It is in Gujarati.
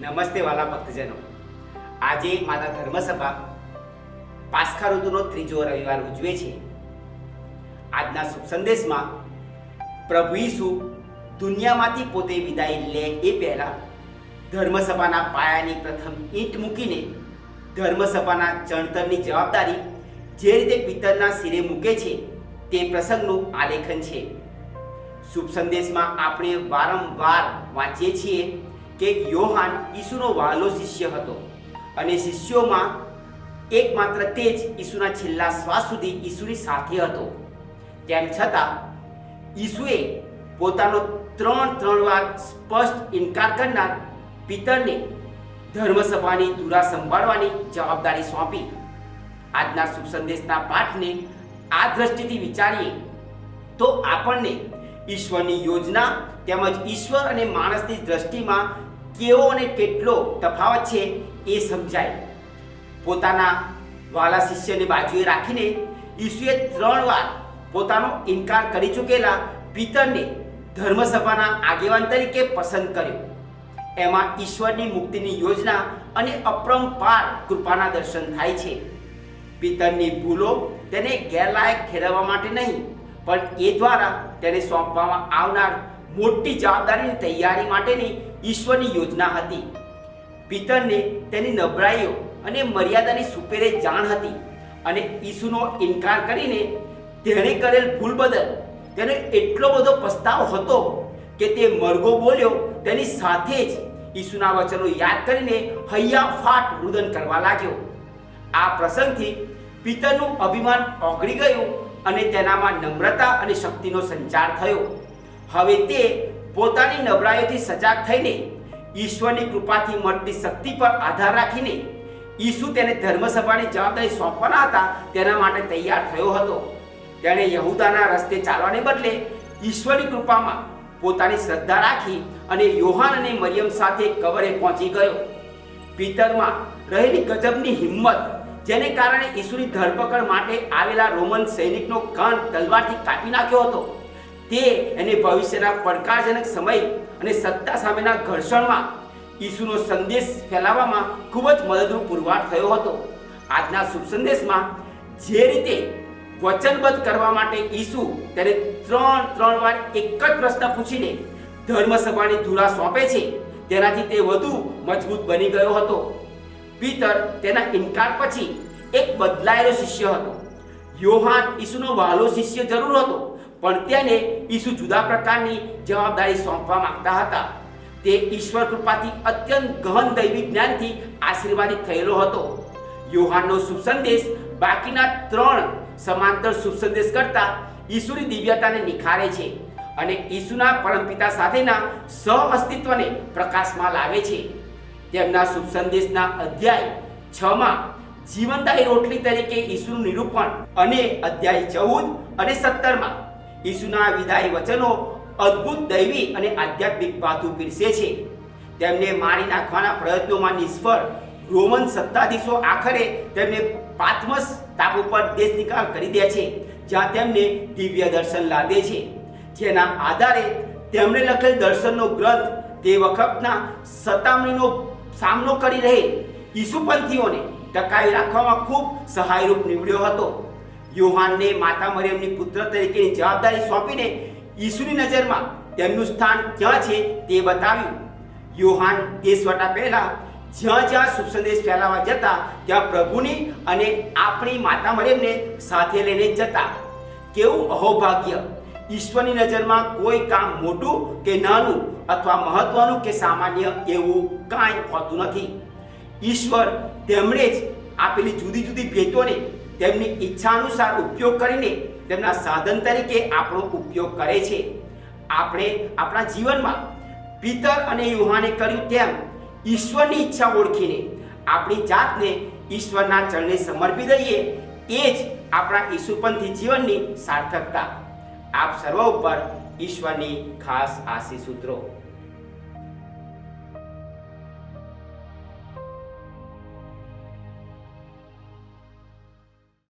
નમસ્તે વાલા ભક્તજનો. આજે માતા ધર્મસભા પાસખા ઋતુનો ત્રીજો રવિવાર ઉજવે છે. આજના શુભ સંદેશમાં પ્રભુ ઈસુ દુનિયામાંથી પોતે વિદાય લે એ પહેલા ધર્મસભાના પાયાની પ્રથમ ઈંટ મૂકીને ધર્મસભાના ચણતરની જવાબદારી જે રીતે પિત્તરના શિરે મૂકે છે તે પ્રસંગનું આલેખન છે. શુભ સંદેશમાં આપણે વારંવાર વાંચીએ છીએ કે યોહાન ઈસુનો વાલો શિષ્ય હતો. અને શિષ્યોમાં એકમાત્ર તે જ ઈસુના છેલ્લા શ્વાસ સુધી ઈસુની સાથે હતો. તેમ છતાં, ઈસુએ પોતાનો ત્રણ ત્રણ વાર સ્પષ્ટ ઇનકાર કરનાર પિતરને ધર્મસભાની ધુરા સંભાળવાની જવાબદારી સોંપી. આજના શુભ સંદેશના પાઠને આ દ્રષ્ટિથી વિચારીએ તો આપણને ઈશ્વરની યોજના તેમજ ઈશ્વર અને માણસની દ્રષ્ટિમાં કેવો અને કેટલો તફાવત છે એ સમજાય. પોતાના વાલા શિષ્યને બાજુએ રાખીને ઈસુએ ત્રણ વાર પોતાનો ઇનકાર કરી ચૂકેલા પિતરને ધર્મસભાના આગેવાન તરીકે પસંદ કર્યો. એમાં ઈશ્વરની મુક્તિની યોજના અને અપરંપાર કૃપાના દર્શન થાય છે. પિતરની ભૂલો તેને ગેરલાયક ઠેરવવા માટે નહીં, પણ એ દ્વારા તેને સોંપવામાં આવનાર મોટી જવાબદારીની તૈયારી માટેની ઈશ્વરની યોજના હતી. પિતરને તેની નબળાઈઓ અને મર્યાદાની સુપેરે જાણ હતી અને ઈસુનો ઇનકાર કરીને તેણે કરેલ ભૂલ બદલ તેને એટલો બધો પસ્તાવો હતો કે તે મરગો બોલ્યો, તેની સાથે જ ઈસુના વચનો યાદ કરીને હૈયા ફાટ રુદન કરવા લાગ્યો. આ પ્રસંગથી પિતરનું અભિમાન ઓગળી ગયું અને તેનામાં નમ્રતા અને શક્તિનો સંચાર થયો. હવે તે પોતાની નબળાઈઓથી સજાગ થઈને ઈશ્વરની કૃપાથી મળતી શક્તિ પર આધાર રાખીને ઈસુ તેને ધર્મસભાની જવાબદારી સોંપવાના હતા તેના માટે તૈયાર થયો હતો. તેણે યહુદાના રસ્તે ચાલવાને બદલે ઈશ્વરની કૃપામાં પોતાની શ્રદ્ધા રાખી અને યોહાન અને મરિયમ સાથે કવરે પહોંચી ગયો. પિતરમાં રહેલી ગજબની હિંમત, જેને કારણે ઈસુની ધરપકડ માટે આવેલા રોમન સૈનિકનો કાન તલવારથી કાપી નાખ્યો હતો. તે એને ભવિષ્યના પડકારજનક સમય અને સત્તા સામેના ઘર્ષણમાં ઈસુનો સંદેશ ફેલાવવામાં ખૂબ જ મદદરૂપ પુરવાર થયો હતો. આજના શુભ સંદેશમાં જે રીતે વચનબદ્ધ કરવા માટે ઈસુ તેને ત્રણ ત્રણ વાર એક જ પ્રશ્ન પૂછીને ધર્મસભાની ધૂરા સોંપે છે, તેનાથી તે વધુ મજબૂત બની ગયો હતો. પીતર તેના ઇનકાર પછી એક બદલાયેલો શિષ્ય હતો. યોહાન ઈસુનો વાલો શિષ્ય જરૂર હતો. પણ તેને ઈસુ જુદા પ્રકારની જવાબદારી સોંપવા માંગતા હતા. તે ઈશ્વર કૃપાથી અત્યંત ગહન દૈવી જ્ઞાનથી આશીર્વાદિત થયેલો હતો. યોહાનનો શુભ બાકીના ત્રણ સમાંતર શુભ કરતા ઈસુની દિવ્યતાને નિખારે છે અને ઈસુના પરમપિતા સાથેના સહ અસ્તિત્વને પ્રકાશમાં લાવે છે. તેમના શુભ સંદેશના અધ્યાય છ માં જીવનદાયી રોટલી તરીકે ઈસુનું નિરૂપણ અને અધ્યાય ચૌદ અને સત્તરમાં ઈસુના વિદાય વચનો અદ્ભુત દૈવી અને આધ્યાત્મિક ભાતું પીરસે છે. તેમને મારી નાખવાના પ્રયત્નોમાં નિષ્ફળ રોમન સત્તાધીશો આખરે તેમને પાથમસ ટાપુ પર દેશ નિકાલ કરી દે છે, જ્યાં તેમને દિવ્ય દર્શન લાદે છે. જેના આધારે તેમણે લખેલ દર્શનનો ગ્રંથ તે વખતના સતામણીનો સામનો કરી રહેલ ઈસુપંથીઓને ટકાવી રાખવામાં ખૂબ સહાયરૂપ નીવડ્યો હતો. યોહાનને માતા મરિયમની પુત્ર તરીકેની જવાબદારી સોંપીને ઈસુની નજરમાં તેમનું સ્થાન ક્યાં છે તે બતાવ્યું. યોહાન દેશવટા પહેલા જ્યાં જ્યાં શુભ સંદેશ ફેલાવા જતા, ત્યાં પ્રભુની અને આપણી માતા મરિયમને સાથે લઈને જતા. કેવું અહોભાગ્ય. ઈશ્વરની નજરમાં કોઈ કામ મોટું કે નાનું અથવા મહત્વનું કે સામાન્ય એવું કાંઈ હોતું નથી. ઈશ્વર તેમણે જ આપેલી જુદી જુદી ભેટોને તેમની ઈચ્છા અનુસાર ઉપયોગ કરીને તેમના સાધન તરીકે આપણો ઉપયોગ કરે છે. આપણે આપણા જીવનમાં પિતર અને યુહાને કર્યું તેમ ઈશ્વરની ઈચ્છા ઓળખીને આપણી જાતને ઈશ્વરના ચરણે સમર્પી દઈએ એ જ આપણા ઈસુપંથી જીવનની સાર્થકતા. આપ સર્વ ઉપર ઈશ્વરની ખાસ આશીષ સૂત્રો